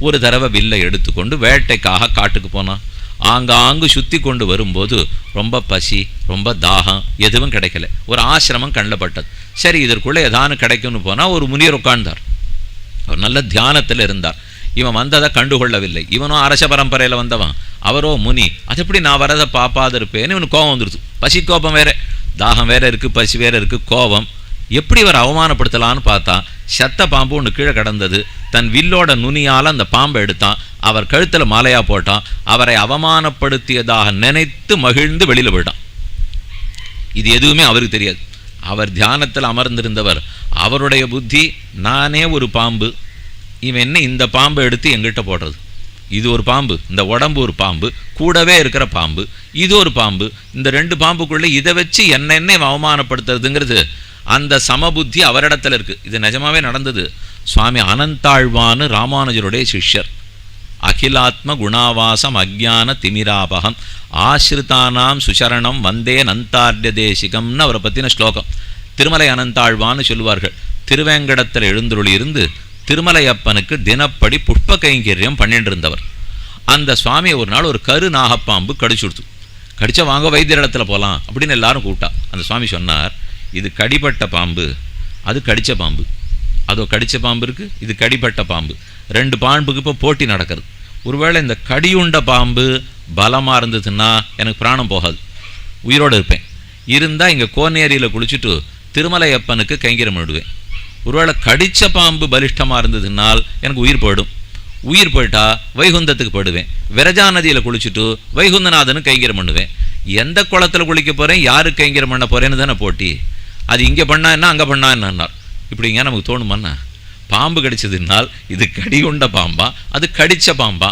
ஒரு தடவை வில்லை எடுத்துக்கொண்டு வேட்டைக்காக காட்டுக்கு போனான் ஆங்காங்கு சுத்தி கொண்டு வரும்போது ரொம்ப பசி ரொம்ப தாகம் எதுவும் கிடைக்கல. ஒரு ஆசிரமம் கண்ணில் பட்டது. சரி இதற்குள்ளே ஏதானு கிடைக்கும்னு போனால் ஒரு முனியர் உட்கார்ந்தார். அவர் நல்ல தியானத்தில் இருந்தார். இவன் வந்ததை கண்டுகொள்ளவில்லை. இவனும் அரச பரம்பரையில் வந்தவன். அவரோ முனி அது எப்படி நான் வரதை பாப்பாது இருப்பேன்னு இவனுக்கு கோபம் வந்துடுது பசி கோபம் வேறு. தாகம் வேற இருக்கு பசி வேற இருக்கு கோபம். எப்படி இவர் அவமானப்படுத்தலான்னு பார்த்தா செத்த பாம்பு ஒன்று கீழே கிடந்தது. தன் வில்லோட நுனியால் அந்த பாம்பை எடுத்தான். அவர் கழுத்தில் மாலையா போட்டான். அவரை அவமானப்படுத்தியதாக நினைத்து மகிழ்ந்து வெளியில் போயிட்டான். இது எதுவுமே அவருக்கு தெரியாது. அவர் தியானத்தில் அமர்ந்திருந்தவர். அவருடைய புத்தி நானே ஒரு பாம்பு. இவன் என்ன இந்த பாம்பை எடுத்து எங்கிட்ட போடுறது? இது ஒரு பாம்பு இந்த உடம்பு ஒரு பாம்பு கூடவே இருக்கிற பாம்பு இது ஒரு பாம்பு இந்த ரெண்டு பாம்புக்குள்ளே இதை வச்சு என்ன என்ன அவமானப்படுத்துறதுங்கிறது அந்த சமபுத்தி அவரிடத்தில் இருக்குது இது நிஜமாவே நடந்தது. சுவாமி அனந்தாழ்வான்னு ராமானுஜருடைய சிஷ்யர். அகிலாத்ம குணாவாசம் அக்ஞான திமிராபகம். ஆசிரிதானாம் சுசரணம் வந்தே நந்தார்ய தேசிகம்னு அவரை பற்றின ஸ்லோகம். திருமலை அனந்தாழ்வான்னு சொல்லுவார்கள். திருவேங்கடத்தில் எழுந்துருளி இருந்து திருமலையப்பனுக்கு தினப்படி புஷ்ப கைங்கரியம் பண்ணிட்டு இருந்தவர் அந்த சுவாமியை ஒரு நாள் ஒரு கரு நாகப்பாம்பு கடிச்சுடுத்து கடிச்சா வாங்க வைத்தியர் இடத்துல போகலாம் அப்படின்னு எல்லாரும் கூப்பிட்டா. அந்த சுவாமி சொன்னார் இது கடிப்பட்ட பாம்பு அது கடித்த பாம்பு. அதோ கடித்த பாம்பு இருக்குது இது கடிப்பட்ட பாம்பு. ரெண்டு பாம்புக்கு இப்போ போட்டி நடக்கிறது ஒருவேளை இந்த கடியுண்ட பாம்பு பலமாக இருந்ததுன்னா எனக்கு பிராணம் போகாது. உயிரோடு இருப்பேன். இருந்தால் இங்கே கோனேரியில் குளிச்சுட்டு திருமலையப்பனுக்கு கைங்கரம் விடுவேன் ஒருவேளை கடித்த பாம்பு பலிஷ்டமாக இருந்ததுனால் எனக்கு உயிர் போயிடும். உயிர் போயிட்டா வைகுந்தத்துக்கு போடுவேன் விரஜா நதியில் குளிச்சுட்டு வைகுந்தநாதனு கைங்கரம் பண்ணுவேன். எந்த குளத்துல குளிக்க போகிறேன் யாருக்கு கைங்கரம் பண்ண போகிறேன்னு தானே போட்டி. அது இங்கே பண்ணா என்ன அங்கே பண்ணா என்னன்னார். இப்படிங்க நமக்கு தோணுமாண்ணா பாம்பு கடிச்சதுனால் இது கடி கொண்ட பாம்பா அது கடிச்ச பாம்பா.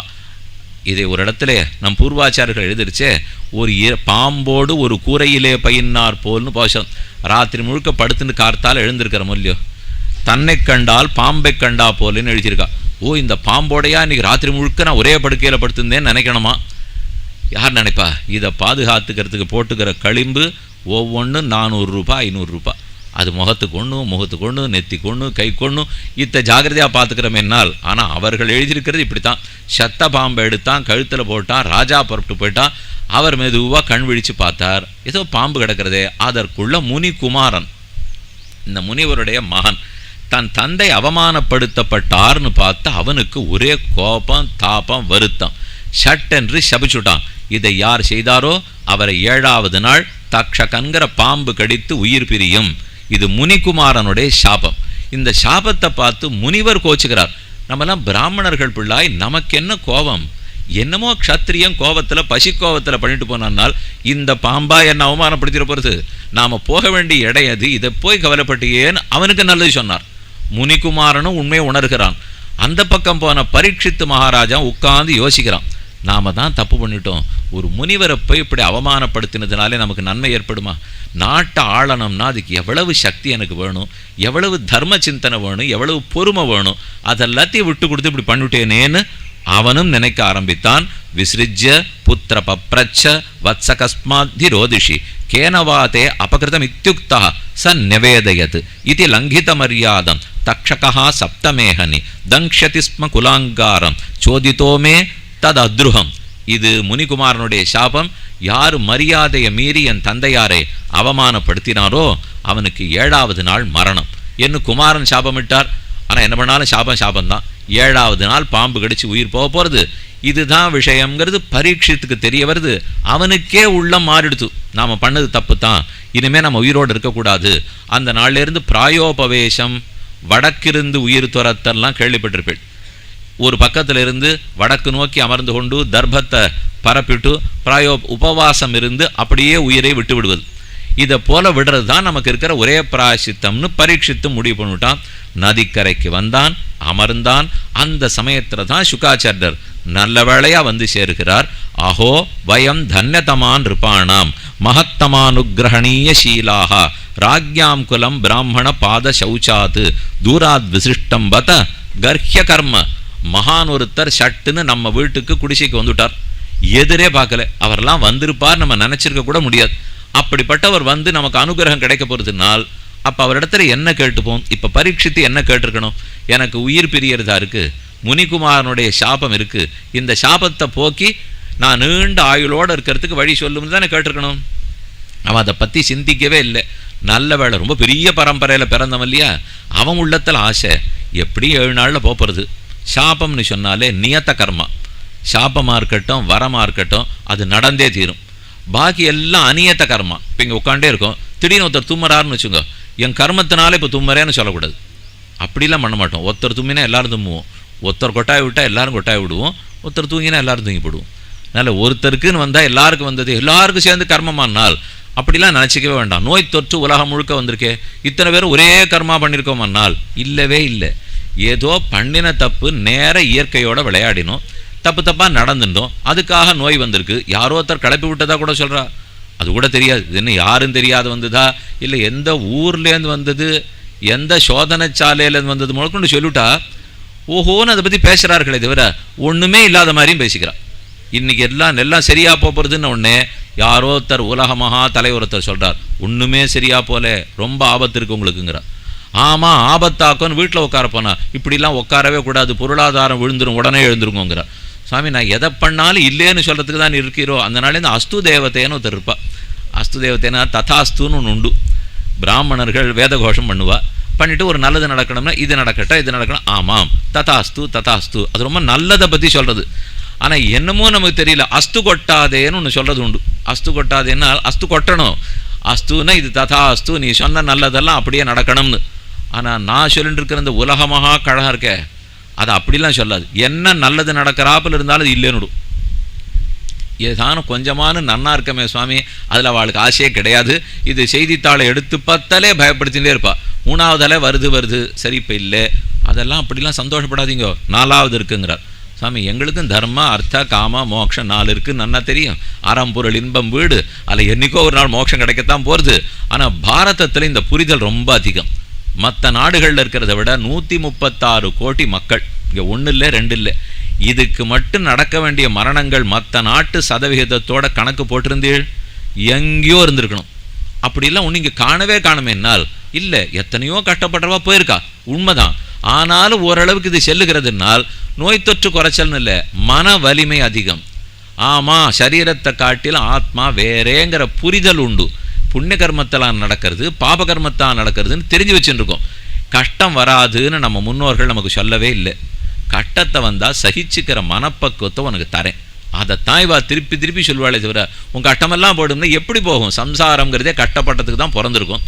இதை ஒரு இடத்துல நம் பூர்வாச்சாரர்கள் எழுதிருச்சே ஒரு பாம்போடு ஒரு கூரையிலே பயின்னார் போல்னு போஷம். ராத்திரி முழுக்க படுத்துன்னு கார்த்தால் எழுந்திருக்கிறோம் இல்லையோ தன்னை கண்டால் பாம்பை கண்டா போலன்னு எழுதியிருக்கா. ஓ இந்த பாம்போடையா இன்றைக்கி ராத்திரி முழுக்க நான் ஒரே படுக்கையில் படுத்திருந்தேன்னு நினைக்கணுமா? யார் நினைப்பா? இதை பாதுகாத்துக்கிறதுக்கு போட்டுக்கிற களிம்பு ஒவ்வொன்றும் நானூறு ரூபாய் ஐநூறு அது முகத்துக்கு ஒன்று முகத்துக்கு ஒன்று நெத்திக்கு ஒன்று கை ஒன்று இத்த ஜாகிரதையாக பார்த்துக்கிறோமேனால் ஆனால் அவர்கள் எழுதியிருக்கிறது இப்படி தான் சத்த பாம்பை எடுத்தான் கழுத்தில் போட்டான் ராஜா புறப்பட்டு போயிட்டான். அவர் மெதுவாக கண் விழித்து பார்த்தார். ஏதோ பாம்பு கிடக்கிறதே. அதற்குள்ள முனி குமாரன் இந்த முனிவருடைய மகன். தன் தந்தை அவமானப்படுத்தப்பட்டார்னு பார்த்து அவனுக்கு ஒரே கோபம் தாபம் வருத்தம். ஷட்டென்று சபிச்சுட்டான். இதை யார் செய்தாரோ அவரை ஏழாவது நாள் தக்ஷகன்கிற பாம்பு கடித்து உயிர் பிரியும். இது முனிகுமாரனுடைய சாபம். இந்த சாபத்தை பார்த்து முனிவர் கோச்சுக்கிறார் நம்மலாம் பிராமணர்கள் பிள்ளாய் நமக்கு என்ன கோபம்? என்னமோ க்ஷத்திரியம் கோபத்தில் பசி கோபத்தில் பண்ணிட்டு போனானால் இந்த பாம்பா என்ன அவமானப்படுத்திட போகிறது நாம போக வேண்டிய இடம் அது இதை போய் கவலைப்பட்டியேன்னு அவனுக்கு நல்லது சொன்னார். முனிகுமாரனும் உண்மையை உணர்கிறான். அந்த பக்கம் போன பரீட்சித்து மகாராஜா உட்கார்ந்து யோசிக்கிறான். நாம தான் தப்பு பண்ணிட்டோம். ஒரு முனிவரை போய் இப்படி அவமானப்படுத்தினதுனாலே நமக்கு நன்மை ஏற்படுமா? நாட்டை ஆளணும்னா அதுக்கு எவ்வளவு சக்தி எனக்கு வேணும்? எவ்வளவு தர்ம சிந்தனை வேணும்? எவ்வளவு பொறுமை வேணும்? அதெல்லாத்தையும் விட்டு கொடுத்து இப்படி பண்ணிட்டேனேன்னு அவனும் நினைக்க ஆரம்பித்தான். விசிறிஜ்ய புத்திர பப்ரச்ச வத்சகஸ்மாத்தி ரோதிஷி கேனவாதே அபகிருதம் இத்தியுக்தா ச நிவேதயத் இது லங்கித மரியாதம் தக்ஷகா சப்தமேஹனி தங்ஷதி ஸ்ம குலாங்காரம். சோதித்தோமே தத் அத்ருகம் இது முனிகுமாரனுடைய சாபம். யார் மரியாதையை மீறி என் தந்தையாரை அவமானப்படுத்தினாரோ அவனுக்கு ஏழாவது நாள் மரணம். என்று குமாரன் சாபமிட்டார்? ஆனால் என்ன பண்ணாலும் சாபம் சாபம்தான். ஏழாவது நாள் பாம்பு கடிச்சு உயிர் போக போகிறது இதுதான் விஷயங்கிறது பரீட்சத்துக்கு தெரிய வருது. அவனுக்கே உள்ளம் மாறிடுத்து நாம் பண்ணது தப்பு தான் இனிமேல் நம்ம உயிரோடு இருக்கக்கூடாது. அந்த நாளிலிருந்து பிராயோபவேசம் வடக்கிருந்து உயிர் துரத்தெல்லாம் கேள்விப்பட்டிருப்பேன். ஒரு பக்கத்திலிருந்து வடக்கு நோக்கி அமர்ந்து கொண்டு தர்ப்பத்தை பரப்பிட்டு பிராயோ உபவாசம் இருந்து அப்படியே உயிரை விட்டு விடுவது இதை போல விடுறது தான் நமக்கு இருக்கிற ஒரே பிராயசித்தம்னு பரீட்சித்து முடிவு பண்ணிவிட்டான். நதிக்கரைக்கு வந்தான் அமர்ந்தான். அந்த சமயத்தில் தான் சுகாச்சாரியர் நல்ல வேளையாக வந்து சேருகிறார். அஹோ வயம் தன்யதமான் ரிபாணாம் மகத்தமானுகிரகணீய சீலாக. ராஜ்யாம் குலம் பிராமண பாத சௌச்சாத்து. தூராத் விசிஷ்டம் பத. கர்ஹ்ய கர்ம. மகான் ஒருத்தர் ஷட்டுன்னு நம்ம வீட்டுக்கு குடிசைக்கு வந்துட்டார். எதிரே பார்க்கல. அவர்லாம் வந்திருப்பார் நம்ம நினச்சிருக்க கூட முடியாது. அப்படிப்பட்டவர் வந்து நமக்கு அனுகிரகம் கிடைக்க போகிறதுனால் அப்போ அவரிடத்துல என்ன கேட்டுப்போம்? இப்போ பரீட்சித்து என்ன கேட்டிருக்கணும்? எனக்கு உயிர் பிரியறதா இருக்குது முனிகுமாரனுடைய சாபம் இருக்குது இந்த சாபத்தை போக்கி நான் நீண்ட ஆயுளோடு இருக்கிறதுக்கு வழி சொல்லும்னு தானே கேட்டிருக்கணும். அவன் அதை பற்றி சிந்திக்கவே இல்லை. நல்ல வேலை ரொம்ப பெரிய பரம்பரையில் பிறந்தவன் இல்லையா? அவன் உள்ளத்தில் ஆசை. எப்படி ஏழு நாளில் போகிறது சாபம்னு சொன்னாலே நியத்த கர்மா. சாபமாக இருக்கட்டும் வரமாக இருக்கட்டும் அது நடந்தே தீரும். பாக்கி எல்லாம் அநியத்த கர்மா. இப்போ இங்கே உட்காண்டே இருக்கோம். திடீர்னு ஒருத்தர் தும்மறாருன்னு வச்சுக்கோ என் கர்மத்தினால இப்போ தும்மறேன்னு சொல்லக்கூடாது. அப்படிலாம் பண்ண மாட்டோம். ஒருத்தர் தும்மினா எல்லோரும் தும்முவோம். ஒருத்தர் கொட்டாய் விட்டால் எல்லோரும் கொட்டாய் விடுவோம். ஒருத்தர் தூங்கினா எல்லோரும் தூங்கி போடுவோம். அதனால் ஒருத்தருக்குன்னு வந்தால் எல்லாருக்கும் வந்தது எல்லாருக்கும் சேர்ந்து கர்மமானால் அப்படிலாம் நினச்சிக்கவே வேண்டாம். நோய் தொற்று உலகம் முழுக்க வந்திருக்கே. இத்தனை பேர் ஒரே கர்மா பண்ணியிருக்கோமன்னால் இல்லவே இல்லை. ஏதோ பண்ணின தப்பு நேர இயற்கையோட விளையாடினோம். தப்பு தப்பாக நடந்துட்டோம். அதுக்காக நோய் வந்திருக்கு. யாரோ ஒருத்தர் கிளப்பி விட்டதா கூட சொல்கிறா அது கூட தெரியாது. இது என்ன யாரும் தெரியாது வந்ததா? இல்லை எந்த ஊர்லேருந்து வந்தது? எந்த சோதனை சாலையிலேருந்து வந்தது முழக்கொண்டு சொல்லிவிட்டா ஓஹோன்னு அதை பற்றி பேசுகிறார்களே தவிர ஒன்றுமே இல்லாத மாதிரியும் பேசிக்கிறான் இன்றைக்கி எல்லாம் எல்லாம் சரியாக போகிறதுன்னு ஒன்று யாரோ ஒருத்தர் உலக தலைவரத்தர் சொல்கிறார் ஒன்றுமே சரியா போல. ரொம்ப ஆபத்து இருக்குது உங்களுக்குங்கிறார் ஆமாம் ஆபத்தாக்கோன்னு வீட்டில் உட்கார போனா இப்படிலாம் உட்காரவே கூடாது பொருளாதாரம் விழுந்துரும் உடனே எழுந்துருங்கிறார் சாமி நான் எதை பண்ணாலும் இல்லைன்னு சொல்கிறதுக்கு தான் இருக்கிறோ அந்த இந்த அஸ்து தேவத்தைன்னு ஒருத்தர் இருப்பா. அஸ்து தேவதைன்னா ததாஸ்துன்னு ஒன்று உண்டு. பிராமணர்கள் வேதகோஷம் பண்ணுவா. பண்ணிவிட்டு ஒரு நல்லது நடக்கணும்னா இது நடக்கட்டும் இது நடக்கணும். ஆமாம் ததாஸ்து ததாஸ்து. அது ரொம்ப நல்லதை பற்றி சொல்கிறது ஆனால் என்னமோ நமக்கு தெரியல அஸ்து கொட்டாதேன்னு ஒன்று சொல்கிறது உண்டு. அஸ்து கொட்டாதேன்னா அஸ்து கொட்டணும். அஸ்துன்னா இது ததா அஸ்து நீ சொன்ன நல்லதெல்லாம் அப்படியே நடக்கணும்னு. ஆனா நான் சொல்லிட்டு இருக்கிற இந்த உலகமகா கழகம் இருக்கே அது அப்படிலாம் சொல்லாது. என்ன நல்லது நடக்கிறாப்புல இருந்தாலும் அது இல்லைன்னு ஏதானும் கொஞ்சமான நன்னா இருக்கமே சுவாமி அதில் அவளுக்கு ஆசையே கிடையாது. இது செய்தித்தாளை எடுத்து பார்த்தாலே பயப்படுத்திகிட்டே இருப்பா. மூணாவதாலே வருது வருது. சரி இப்போ இல்லை. அதெல்லாம் அப்படிலாம் சந்தோஷப்படாதீங்க. நாலாவது இருக்குங்கிறார். சாமி எங்களுக்கும் தர்ம அர்த்த காம மோட்சம் நாலு இருக்குன்னு நன்னா தெரியும். அறம்பொருள் இன்பம் வீடு. அதில் என்னைக்கோ ஒரு நாள் மோட்சம் கிடைக்கத்தான் போகிறது ஆனால் பாரதத்தில் இந்த புரிதல் ரொம்ப அதிகம். மற்ற நாடுகளில் இருக்கிறத விட நூற்றி முப்பத்தாறு கோடி மக்கள். இங்கே ஒன்றும் இல்லை ரெண்டு இல்லை இதுக்கு மட்டும் நடக்க வேண்டிய மரணங்கள் மற்ற நாட்டு சதவிகிதத்தோட கணக்கு போட்டிருந்தீள்? எங்கேயோ இருந்திருக்கணும். அப்படிலாம் ஒன்று இங்கே காணவே காணுமேனால் இல்லை எத்தனையோ கஷ்டப்படுறவா போயிருக்கா. உண்மைதான். ஆனாலும் ஓரளவுக்கு இது செல்லுகிறதுனால் நோய் தொற்று குறைச்சல்னு இல்லை மன வலிமை அதிகம். ஆமாம் சரீரத்தை காட்டிலும் ஆத்மா வேறேங்கிற புரிதல் உண்டு. புண்ணிய கர்மத்தெல்லாம் நடக்கிறது பாப கர்மத்தான் நடக்கிறதுன்னு தெரிஞ்சு வச்சுருக்கோம். கஷ்டம் வராதுன்னு நம்ம முன்னோர்கள் நமக்கு சொல்லவே இல்லை. கட்டத்தை வந்தால் சகிச்சுக்கிற மனப்பக்குவத்தை உனக்கு தரேன். அதை தாய்வா திருப்பி திருப்பி சொல்வாளே தவிர உன் கட்டமெல்லாம் போடும்னா எப்படி போகும்? சம்சாரங்கிறதே கட்டப்பட்டதுக்கு தான் பிறந்திருக்கும்.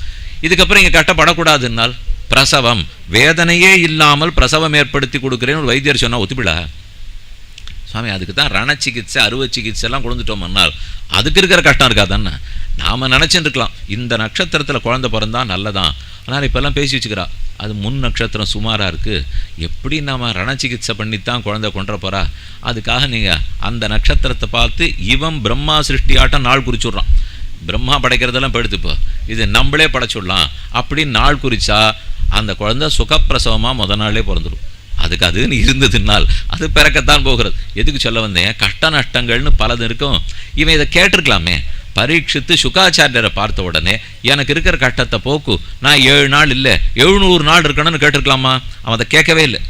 இதுக்கப்புறம் இங்கே கட்டப்படக்கூடாதுன்னால் பிரசவம். வேதனையே இல்லாமல் பிரசவம் ஏற்படுத்தி கொடுக்குறேன்னு ஒரு வைத்தியர் சொன்னால் ஒத்துப்பிடா சுவாமி அதுக்கு தான் ரண சிகிச்சை அறுவை சிகிச்சை எல்லாம் கொண்டுட்டோம்னால் அதுக்கு இருக்கிற கஷ்டம் இருக்காதான்னு நாம் நினச்சிருந்துருக்கலாம். இந்த நட்சத்திரத்தில் குழந்த பிறந்தா நல்லதான். ஆனால் இப்போல்லாம் பேசி வச்சுக்கிறா அது முன் நட்சத்திரம் சுமாராக இருக்குது எப்படி நாம் ரண சிகிச்சை பண்ணித்தான் குழந்தை கொன்ற போகிறா அதுக்காக நீங்கள் அந்த நட்சத்திரத்தை பார்த்து இவன் பிரம்மா சிருஷ்டியாட்டம் நாள் குறிச்சுட்றான். பிரம்மா படைக்கிறதெல்லாம் படுத்துப்போ இது நம்மளே படைச்சுடலாம். அப்படின்னு நாள் குறிச்சா அந்த குழந்த சுகப்பிரசவமாக முத நாளே பிறந்துடும். அதுக்கு அதுன்னு இருந்ததுனால் அது பிறக்கத்தான் போகிறது. எதுக்கு சொல்ல வந்தேன்? கஷ்ட நஷ்டங்கள்னு பலது இருக்கும். இவன் இதை கேட்டிருக்கலாமே. பரீட்சித்து சுகாச்சாரியரை பார்த்த உடனே எனக்கு இருக்கிற கஷ்டத்தை போக்கு. நான் ஏழு நாள் இல்லை எழுநூறு நாள் இருக்கணும்னு கேட்டிருக்கலாமா? அவன் அதை கேட்கவே இல்லை.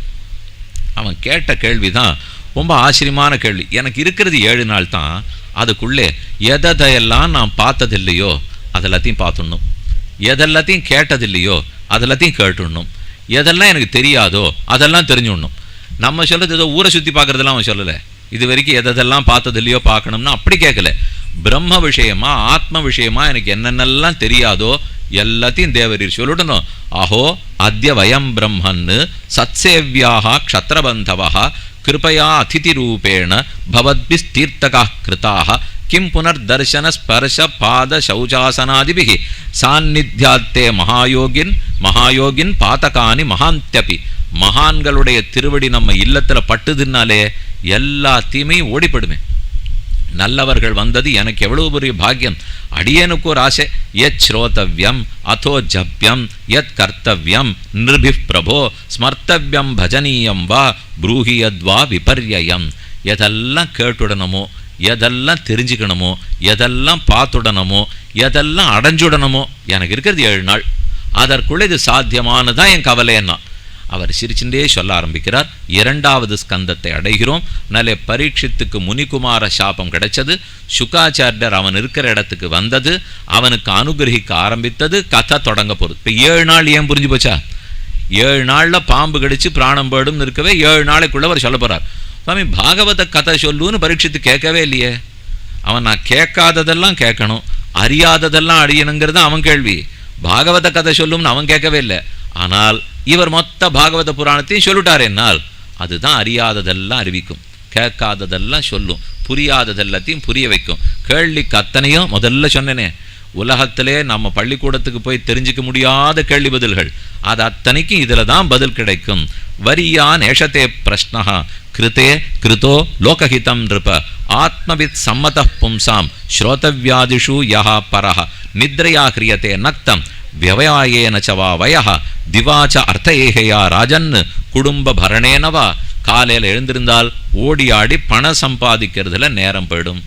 அவன் கேட்ட கேள்வி தான் ரொம்ப ஆச்சரியமான கேள்வி. எனக்கு இருக்கிறது ஏழு நாள் தான். அதுக்குள்ளே எதையெல்லாம் நான் பார்த்ததில்லையோ அதெல்லாத்தையும் பார்த்துடணும். எதெல்லாத்தையும் கேட்டதில்லையோ அதெல்லாத்தையும் கேட்டுடணும். எதெல்லாம் எனக்கு தெரியாதோ அதெல்லாம் தெரிஞ்சுடணும். நம்ம சொல்கிறது ஏதோ ஊரை சுற்றி பார்க்குறதெல்லாம் அவன் சொல்லலை. இது வரைக்கும் எதெல்லாம் பார்த்தது இல்லையோ பார்க்கணும்னா அப்படி கேட்கல. பிரம்ம விஷயமா ஆத்ம விஷயமா எனக்கு என்னென்னலாம் தெரியாதோ எல்லாத்தையும் தேவரீர் சொல்லிடணும் அஹோ அத்திய வயம் பிரம்மன்னு சத்சேவியாக க்ஷத்ரபந்தவா கிருபையா அதிதி ரூபேண பவத்பிஸ் தீர்த்தகா கிருதாக கிம் புனர்தர்சன ஸ்பர்ஷ பாத சௌச்சாசனாதிபிகி சாநித்தியாத்தே மகாயோகின் மகாயோகின் பாத்தகானி மகாந்தியபி மகான்களுடைய திருவடி நம்ம இல்லத்தில் பட்டுதுன்னாலே எல்லாத்தையுமே ஓடிப்படுமே. நல்லவர்கள் வந்தது எனக்கு எவ்வளவு பெரிய பாக்கியம். அடியனுக்கு ஒரு ஆசை. எத் ஸ்ரோதவியம் அதோ ஜப்யம் எத் கர்த்தவ்யம் நிருபி பிரபோ ஸ்மர்த்தவ்யம் பஜனீயம் வா புரூஹியத்வா விபர்யம் எதெல்லாம் கேட்டுடணுமோ எதெல்லாம் தெரிஞ்சுக்கணுமோ எதெல்லாம் பார்த்துடணுமோ எதெல்லாம் அடைஞ்சுடணுமோ எனக்கு இருக்கிறது ஏழு நாள். அதற்குள்ளே இது சாத்தியமானதான் என் கவலை என்ன? அவர் சிரிச்சுட்டே சொல்ல ஆரம்பிக்கிறார். இரண்டாவது ஸ்கந்தத்தை அடைகிறோம். நல்ல பரீட்சித்துக்கு முனிகுமார சாபம் கிடைச்சது. சுகாச்சாரியர் அவன் இருக்கிற இடத்துக்கு வந்தது. அவனுக்கு அனுகிரகிக்க ஆரம்பித்தது. கதை தொடங்க போகுது. இப்போ ஏழு நாள் ஏன் புரிஞ்சு போச்சா? ஏழு நாளில் பாம்பு கடிச்சு பிராணம் போடும் இருக்கவே ஏழு நாளைக்குள்ளே அவர் சொல்ல போறார். சுவாமி பாகவத கதை சொல்லுன்னு பரீட்சித்து கேட்கவே இல்லையே. அவன் நான் கேட்காததெல்லாம் கேட்கணும். அறியாததெல்லாம் அறியணுங்கிறது அவன் கேள்வி. பாகவத கதை சொல்லும்னு அவன் கேட்கவே இல்லை. ஆனால் இவர் மொத்த பாகவத புராணத்தையும் சொல்லிட்டார் என்னால் அதுதான் அறியாததெல்லாம் அறிவிக்கும். கேட்காததெல்லாம் சொல்லும். புரியாததெல்லாத்தையும் புரிய வைக்கும். கேள்விக்கு அத்தனையும் முதல்ல சொன்னேனே. உலகத்திலே நம்ம பள்ளிக்கூடத்துக்கு போய் தெரிஞ்சுக்க முடியாத கேள்வி பதில்கள். அது அத்தனைக்கும் இதில் தான் பதில் கிடைக்கும். வரியான் ஏஷத்தே பிரஷ்னஹா. கிருதே கிருதோ லோகஹிதம் நிருப. ஆத்மவித் சம்மத பும்சாம். ஸ்ரோதவியாதிஷு யஹா பரஹ. நித்ரையா கிரியத்தே நக்தம். வியவயாயேன சவா வா திவாச்ச அர்த்த ஏகையா ராஜன் குடும்ப பரணேனவா காலையில் எழுந்திருந்தால் ஓடி ஆடி பணம் சம்பாதிக்கிறதுல நேரம் போயிடும்.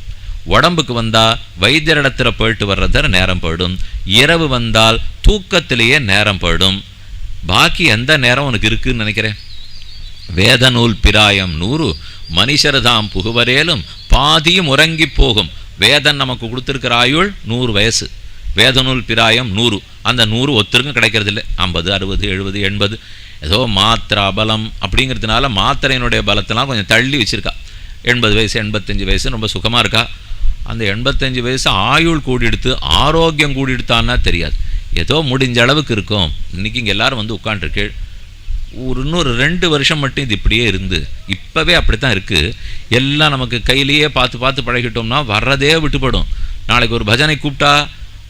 உடம்புக்கு வந்தால் வைத்தியரிடத்தில் போயிட்டு வர்றதுல நேரம் போயிடும். இரவு வந்தால் தூக்கத்திலேயே நேரம் போயிடும். பாக்கி எந்த நேரம் உனக்கு இருக்குன்னு நினைக்கிறேன்? வேத நூல் பிராயம் நூறு மனுஷர்தாம் புகுவரேலும் பாதியும் உறங்கி போகும். வேதன் நமக்கு கொடுத்துருக்கிற ஆயுள் நூறு வயசு. வேத நூல் பிராயம் நூறு. அந்த நூறு ஒத்துருக்கும் கிடைக்கிறது இல்லை ஐம்பது அறுபது எழுபது எண்பது. ஏதோ மாத்திரா பலம் அப்படிங்கிறதுனால மாத்திரையினுடைய பலத்தெல்லாம் கொஞ்சம் தள்ளி வச்சிருக்கா. எண்பது வயசு எண்பத்தஞ்சு வயசு ரொம்ப சுகமாக இருக்கா? அந்த எண்பத்தஞ்சு வயசு ஆயுள் கூடிடுத்து ஆரோக்கியம் கூடிடுத்தான்னா தெரியாது. ஏதோ முடிஞ்ச அளவுக்கு இருக்கும். இன்றைக்கி இங்கே எல்லோரும் வந்து உட்காண்ட்ருக்கு ஒரு இன்னொரு ரெண்டு வருஷம் மட்டும் இது இப்படியே இருந்து இப்போவே அப்படி தான் இருக்குது எல்லாம் நமக்கு கையிலேயே பார்த்து பார்த்து பழகிட்டோம்னா வர்றதே விட்டுப்படும். நாளைக்கு ஒரு பஜனை கூப்பிட்டா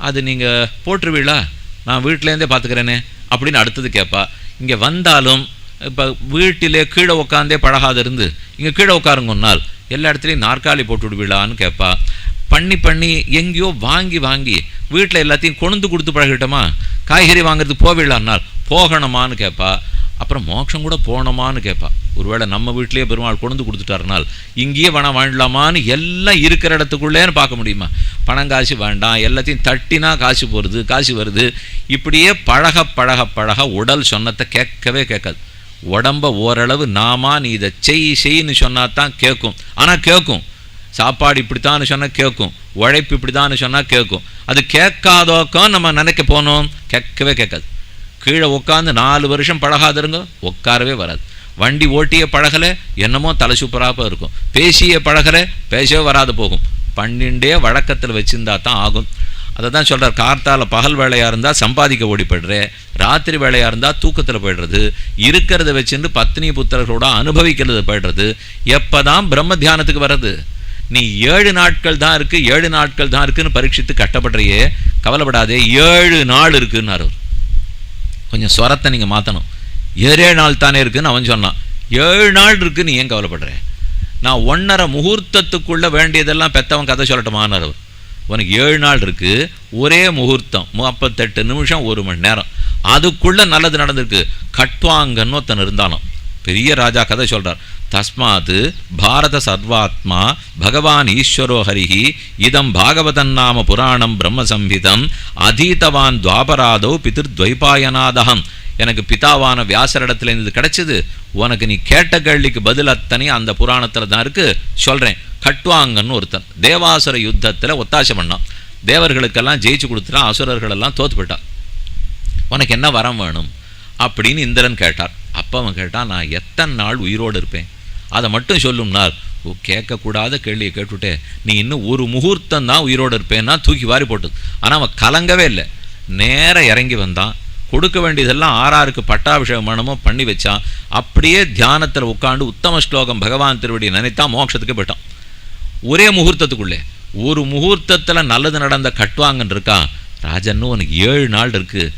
அது நீங்கள் போட்டுருவீங்களா நான் வீட்டிலேருந்தே பார்த்துக்கிறேனே அப்படின்னு அடுத்தது கேட்பா. இங்கே வந்தாலும் இப்போ வீட்டிலே கீழே உட்காந்தே பழகாத இருந்து இங்கே கீழே உட்காருங்கன்னால் எல்லா இடத்துலையும் நாற்காலி போட்டு விடுவீளான்னு கேட்பா. பண்ணி பண்ணி எங்கேயோ வாங்கி வாங்கி வீட்டில் எல்லாத்தையும் கொண்டு கொடுத்து பழகிட்டோமா? காய்கறி வாங்குறதுக்கு போவிடலான்னால் போகணுமான்னு கேட்பா. அப்புறம் மோட்சம் கூட போகணுமான்னு கேட்பா ஒருவேளை நம்ம வீட்டிலேயே பெருமாள் கொண்டு கொடுத்துட்டாருனால் இங்கேயே வேணாம் வாழலாமான்னு எல்லாம் இருக்கிற இடத்துக்குள்ளேன்னு பார்க்க முடியுமா? பணம் காசு வேண்டாம் எல்லாத்தையும் தட்டினா காசு போகிறது காசு வருது. இப்படியே பழக பழக பழக உடல் சொன்னத்தை கேட்கவே கேட்காது. உடம்ப ஓரளவு நாமா நீ இதை செய் செய்ன்னு சொன்னால் தான் கேட்கும் ஆனால் கேட்கும் சாப்பாடு இப்படித்தான்னு சொன்னால் கேட்கும் உழைப்பு இப்படித்தான்னு சொன்னால் கேட்கும் அது கேட்காதோக்கம் நம்ம நினைக்க போனோம். கேட்கவே கேட்காது. கீழே உட்காந்து நாலு வருஷம் பழகாதுருங்க. உட்காரவே வராது. வண்டி ஓட்டிய பழகலை என்னமோ தலை சூப்பராக இருக்கும். பேசிய பழகலை பேசவே வராது போகும். பன்னெண்டே வழக்கத்தில் வச்சிருந்தா தான் ஆகும். அதை தான் சொல்கிறார் கார்த்தால் பகல் வேலையாக இருந்தால் சம்பாதிக்க ஓடி ராத்திரி வேலையாக இருந்தால் தூக்கத்தில் போய்டுறது இருக்கிறத வச்சுட்டு பத்னி புத்தர்களோட அனுபவிக்கிறது போய்டுறது எப்போ தான் பிரம்ம தியானத்துக்கு வர்றது? நீ ஏழு நாட்கள் தான் இருக்கு ஏழு நாட்கள் தான் இருக்குன்னு பரீட்சித்து கட்டப்படுறையே கவலைப்படாதே ஏழு நாள் இருக்குன்னு அவர். கொஞ்சம் ஸ்வரத்தை நீங்கள் மாற்றணும் ஏழே நாள் தானே இருக்குன்னு அவன் சொன்னான். ஏழு நாள் இருக்கு நீ ஏன் கவலைப்படுறேன் நான் ஒன்றரை முகூர்த்தத்துக்குள்ளே வேண்டியதெல்லாம் பெத்தவன் கதை சொல்லட்டுமான்னார் அவர். உனக்கு ஏழு நாள் இருக்குது ஒரே முகூர்த்தம் முப்பத்தெட்டு நிமிஷம் ஒரு மணி நேரம். அதுக்குள்ளே நல்லது நடந்திருக்கு. கட்வாங்கன்னு ஒருத்தன் இருந்தானோ பெரிய ராஜா கதை சொல்கிறார் தஸ்மாத் பாரத சர்வாத்மா பகவான் ஈஸ்வரோ ஹரிஹி இதம் பாகவதன் நாம புராணம் பிரம்மசம்ஹிதம் அதீதவான் துவாபராதோ பிதிர்த்வைபாயனாதகம் எனக்கு பிதாவான வியாசரிடத்துல இது கிடைச்சது. உனக்கு நீ கேட்ட கேள்விக்கு பதில் அத்தனை அந்த புராணத்தில் தான் இருக்கு. சொல்கிறேன் கட்வாங்கன்னு ஒருத்தன். தேவாசுர யுத்தத்தில் ஒத்தாசை பண்ணான். தேவர்களுக்கெல்லாம் ஜெயிச்சு கொடுத்துட்டான் அசுரர்களெல்லாம் தோத்து போயிட்டான் உனக்கு என்ன வரம் வேணும்? அப்படின்னு இந்திரன் கேட்டார். அப்போ அவன் கேட்டான் நான் எத்தனை நாள் உயிரோடு இருப்பேன்? அதை மட்டும் சொல்லும்னார். ஓ கேட்கக்கூடாத கேள்வியை கேட்டுவிட்டே நீ இன்னும் ஒரு முகூர்த்தம் தான் உயிரோடு இருப்பேன்னா தூக்கி வாரி போட்டது. ஆனால் அவன் கலங்கவே இல்லை. நேராக இறங்கி வந்தான். கொடுக்க வேண்டியதெல்லாம் ஆறாருக்கு பட்டாபிஷேகம் பண்ணி வச்சான் அப்படியே தியானத்தில் உட்காந்து உத்தம ஸ்லோகம் பகவான் திருவடி நினைத்தா மோட்சத்துக்கு போயிட்டான். ஒரே முகூர்த்தத்துக்குள்ளே ஒரு முகூர்த்தத்தில் நல்லது நடந்த கட்டுவாங்கன்னு இருக்கான் ராஜன்னு உனக்கு ஏழு நாள் இருக்குது